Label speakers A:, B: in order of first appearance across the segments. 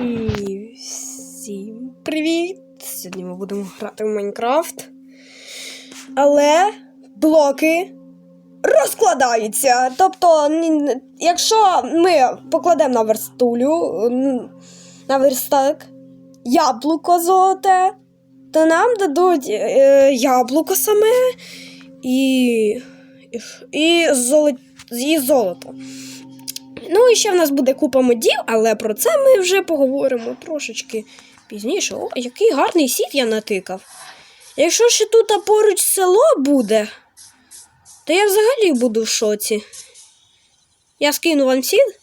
A: І всім привіт! Сьогодні ми будемо грати в Майнкрафт. Але блоки розкладаються. Тобто, якщо ми покладемо на верстулю, на верстак яблуко золоте, то нам дадуть е, яблуко саме і, і, і, золо, і золото. Ну, і ще в нас буде купа модів, але про це ми вже поговоримо трошечки пізніше. О, який гарний сіт я натикав. Якщо ще тут поруч село буде, то я взагалі буду в шоці. Я скину вам сід.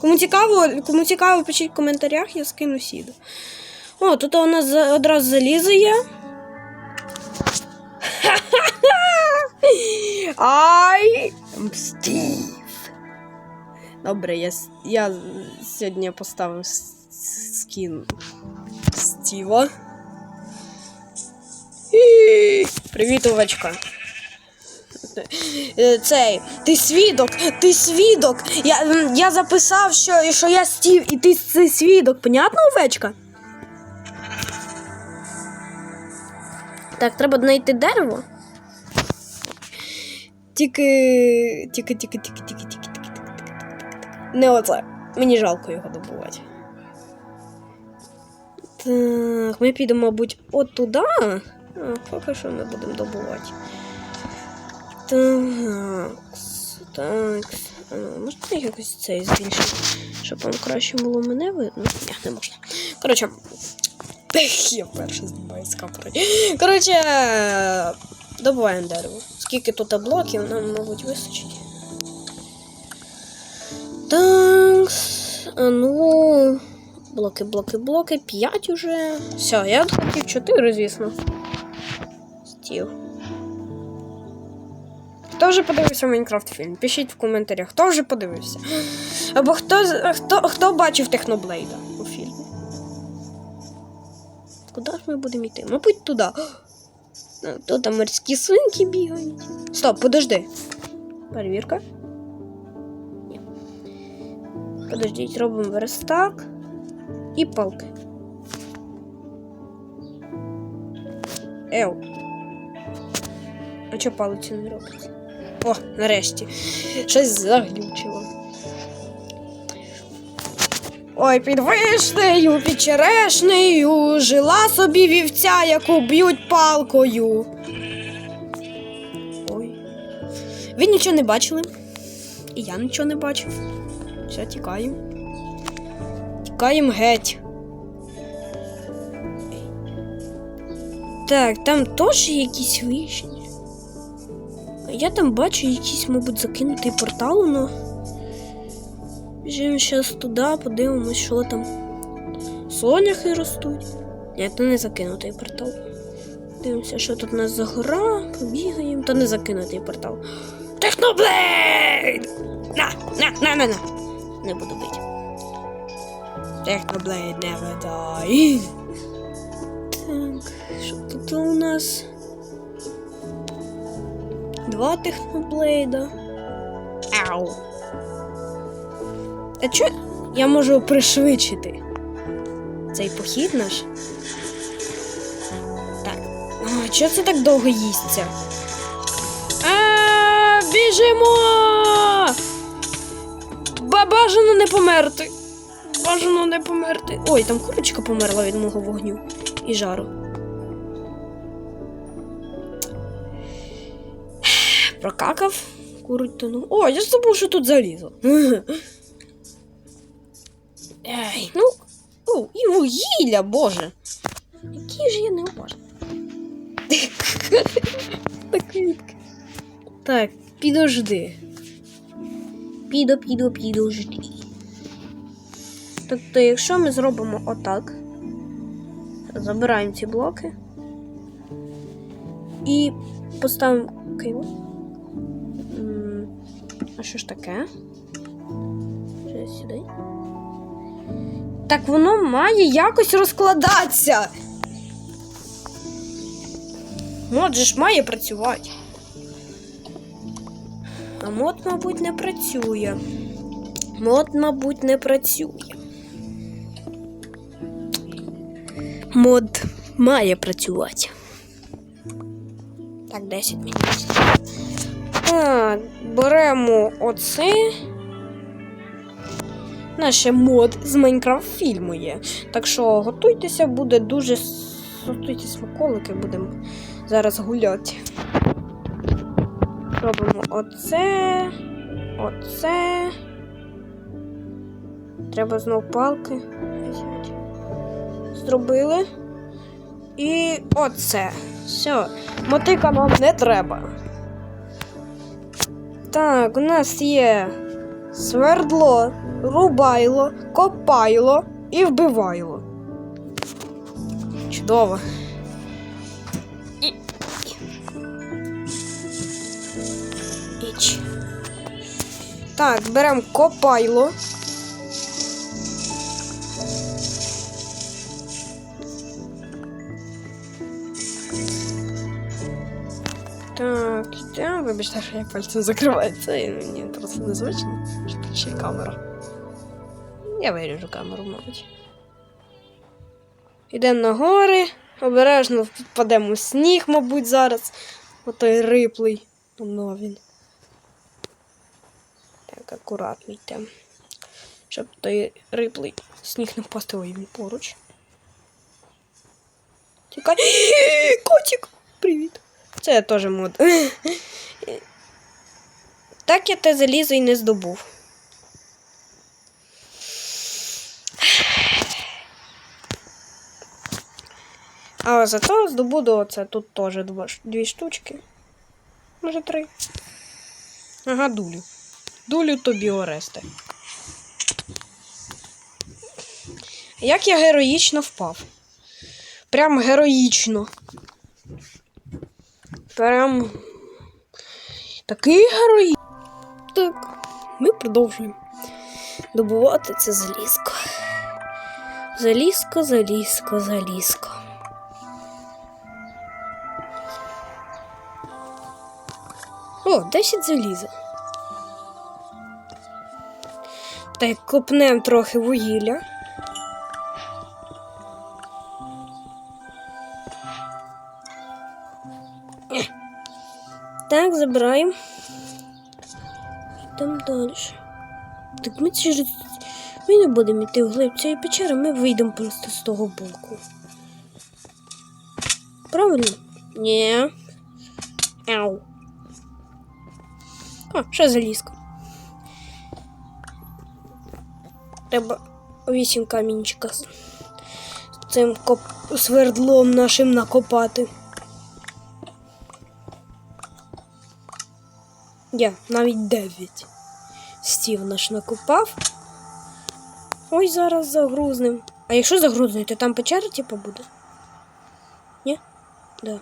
A: Кому цікаво, кому цікаво, пишіть в коментарях, я скину сід. О, тут у нас одразу залізо є. Am Steve. Добре, я, я сьогодні поставив скін Стіва. Привіт, овечка. Е, Цей, ти свідок, ти свідок. Я, я записав, що, що я Стів, і ти це свідок. Понятно, овечка? Так, треба знайти дерево. Тільки, тільки, тільки, тільки, тільки, тільки. Не оце. Мені жалко його добувати. Так, ми підемо, мабуть, от туди. Поки що ми будемо добувати. Так. Так. Можна якось цей збільшити, щоб вам краще було мене видно? Ні, не можна. Коротше. Я перше знімаю з камери. Коротше, добуваємо дерево. Скільки тут блоків, нам, мабуть, вистачить. Так. А ну. Блоки, блоки, блоки. П'ять уже. Все, я хотів чотири, звісно. Стів. Хто вже подивився Майнкрафт фільм? Пишіть в коментарях, хто вже подивився. Або хто, хто, хто бачив Техноблейда у фільмі. Куди ж ми будемо йти? Мабуть, туди. Ну, Тут морські свинки бігають. Стоп, подожди. Перевірка. Подождіть, робимо верстак і палки. Ев. А чого палиці не робиться? О, нарешті. Щось заглючило. Ой, під вишнею, під черешнею жила собі вівця, яку б'ють палкою. Ой. Ви нічого не бачили? І я нічого не бачив. Все, тікаємо. Тікаємо геть. Так, там теж якісь вишні. Я там бачу якийсь, мабуть, закинутий портал, но. Біжимо зараз туди, подивимось, що там. Соняхи ростуть. Ні, це не закинутий портал. Дивимося, що тут у нас за гора, побігаємо, та не закинутий портал. Техноблейд! На, на, на, на, на. Не буду бити. Техноблейд never die. Так, що тут у нас? Два техноблейда. Ау. А чо я можу пришвидшити цей похід наш? Так. А, чого це так довго їсться? А, біжимо! Ба- Бажано не померти. Бажано не померти. Ой, там курочка померла від мого вогню і жару. Прокакав. Куруть тону. О, я забув, що тут залізо. Ей, ну. О, і вугілля, боже. Який же я не можу. Так квітка. Так, підожди. Підо, підо. Тобто, якщо ми зробимо отак, забираємо ці блоки і поставимо криво. А що ж таке? Що сюди? Так воно має якось розкладатися. Же ж має працювати. Мод, мабуть, не працює. Мод, мабуть, не працює. Мод має працювати. Так, 10 мінус. Так, беремо оце. Наше мод з Майнкрафт фільму є. Так що готуйтеся, буде дуже. Готуйте смаколики, будемо зараз гуляти. Робимо оце. Оце. Треба знов палки. Зробили. І оце. Все. Мотика нам не треба. Так, у нас є свердло, рубайло, копайло і вбивайло. Чудово. Іч. Так, беремо копайло. Так, йдемо. Вибачте, що я пальцем закриваю це, і мені просто незвично. що Ще камера. Я виріжу камеру, мабуть. Йдемо на гори, обережно впадемо в сніг, мабуть, зараз. Отой риплий. Воно він. Акуратно йдемо. Щоб той риплий сніг не впасти, ой, він поруч. Тікай. Котик! Привіт! Це теж мод. Так я те залізо і не здобув. А зато здобуду оце тут теж дві штучки. Може три. Ага, дулю. Дулю тобі Оресте. Як я героїчно впав. Прям героїчно. Прям такий герой. Так, ми продовжуємо добувати це залізко. Залізко, залізко, залізко. О, 10 заліза. Так, копнемо трохи вугілля. Так, забираємо. Там далі. Так ми через. Ми не будемо йти вглиб цієї печери, ми вийдемо просто з того боку. Правильно? Ні. Ау. О, що за Треба вісім камінчика з цим коп... свердлом нашим накопати. Я навіть дев'ять стів наш накопав. Ой, зараз загрузнем. А якщо загрузнем, то там печера типу буде? Ні? Да.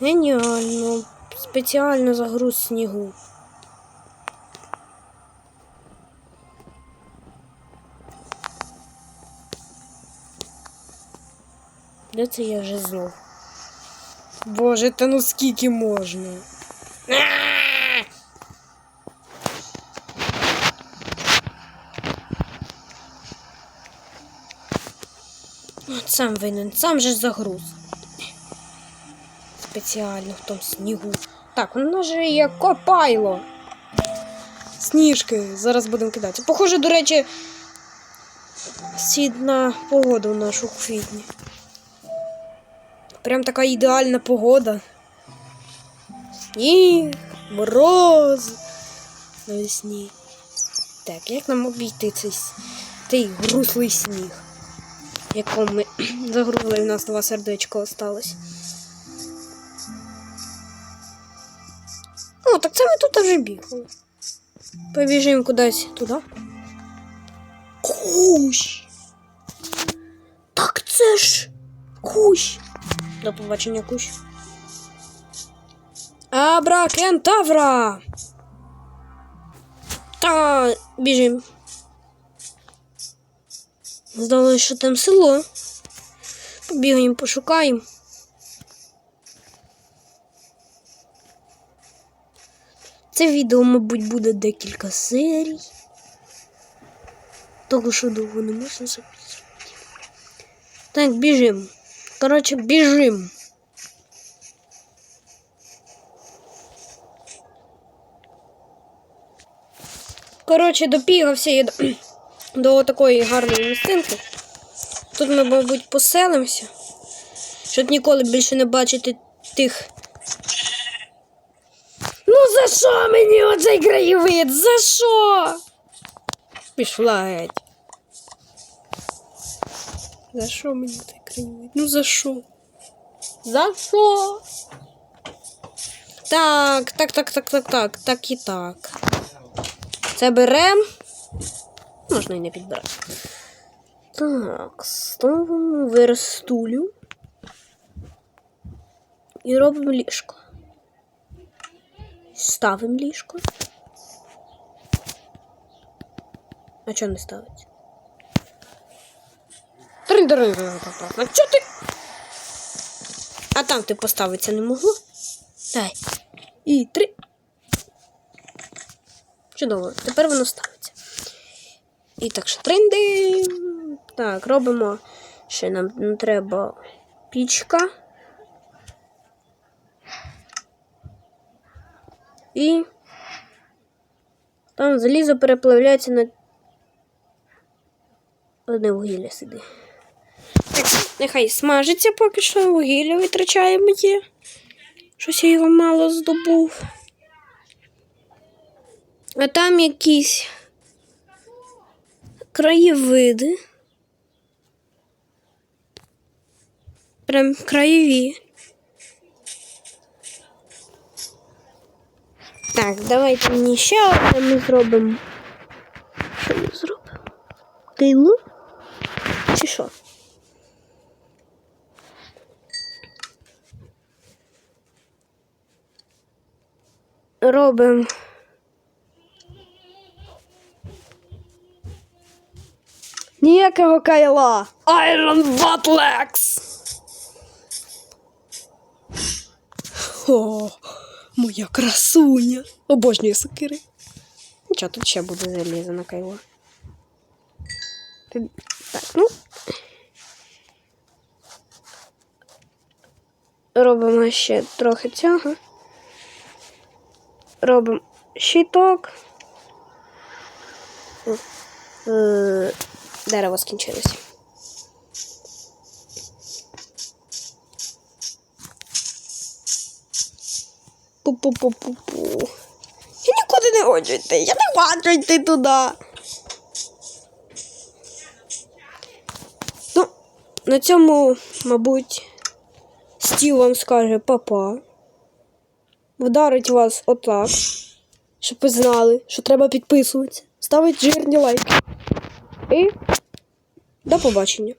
A: Геніально. Спеціально загруз снігу. Де це я вже знов? Боже, та ну скільки можна? От сам винен, сам же загруз. Спеціально в тому снігу. Так, воно ж є копайло. Сніжки, зараз будемо кидати. Похоже, до речі, сідна погода у нашу в квітні. Прям така ідеальна погода. Сніг, мороз навесні. Так, як нам обійти цей, цей груслий сніг, якому ми загрузили, у нас два сердечка осталось. О, так це ми тут вже бігали. Побіжимо кудись туди. Кущ! Так це ж кущ! До побачення кущ. Абра кентавра! Та біжим. Здалося, що там село. Побігаємо, пошукаємо. Це відео, мабуть, буде декілька серій. Того, що довго не можна записувати. Так, біжим. Коротше, біжим. Коротше, допігався я до, до такої гарної місцинки. Тут ми, мабуть, поселимося. Щоб ніколи більше не бачити тих. Ну за що мені оцей краєвид? За що? Пішла геть. За що мені цей краєвид? Ну за що? За що? Так, так, так, так, так, так, так і так. Це берем. Можна і не підбирати. Так, ставимо верстулю. І робимо ліжко. Ставимо ліжко. А чого не ставиться? А чого ти? А там ти поставитися не могло? Дай. І три. Чудово, тепер воно ставиться. І так, штринди. Так, робимо. Ще нам не треба пічка. І там залізо переплавляється на одне вугілля сиди. Так, нехай смажиться поки що вугілля витрачаємо є. Щось я його мало здобув. А там якісь краєвиди. Прям краєві. Так, давайте мені ще одне ми зробимо. Що ми зробимо? Кайлу? Чи що? Робимо. Ніякого кайла. Iron Buttlex. О, моя красуня. Обожнюю сокири. Нічого, тут ще буде залізо на кайло. Ти- Так, ну. Робимо ще трохи цього. Робимо щиток. Е, Дерево скінчилося. Пу-пу-пу-пу-пу. Я нікуди не хочу йти. Я не хочу йти туди. Ну, на цьому, мабуть, стіл вам скаже папа. Вдарить вас отак. Щоб ви знали, що треба підписуватися, ставити жирні лайки. І до побачення.